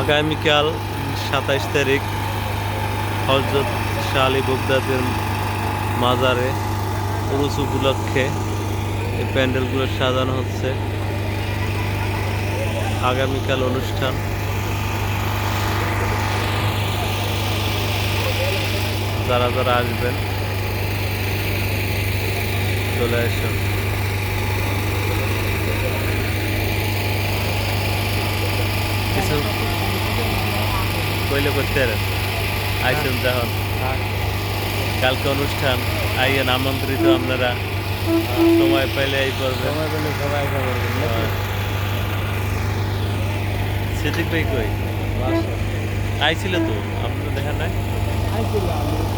আগামীকাল সাতাইশ তারিখ হজরত শাহ আলী বগদাদের মাজারে উরুস উপলক্ষে এই প্যান্ডেলগুলো সাজানো হচ্ছে। আগামীকাল অনুষ্ঠান। যারা যারা আসবেন, চলে আসুন। কইলে করতে আর আইসেন যখন কালকে অনুষ্ঠান আইয়েন আমন্ত্রিত আপনারা। সময় পাইলে এই পর্বে। সেদিক সিদ্দিক ভাই কই? আইছিল তো? আপনারা দেখা নাই? আইছিলাম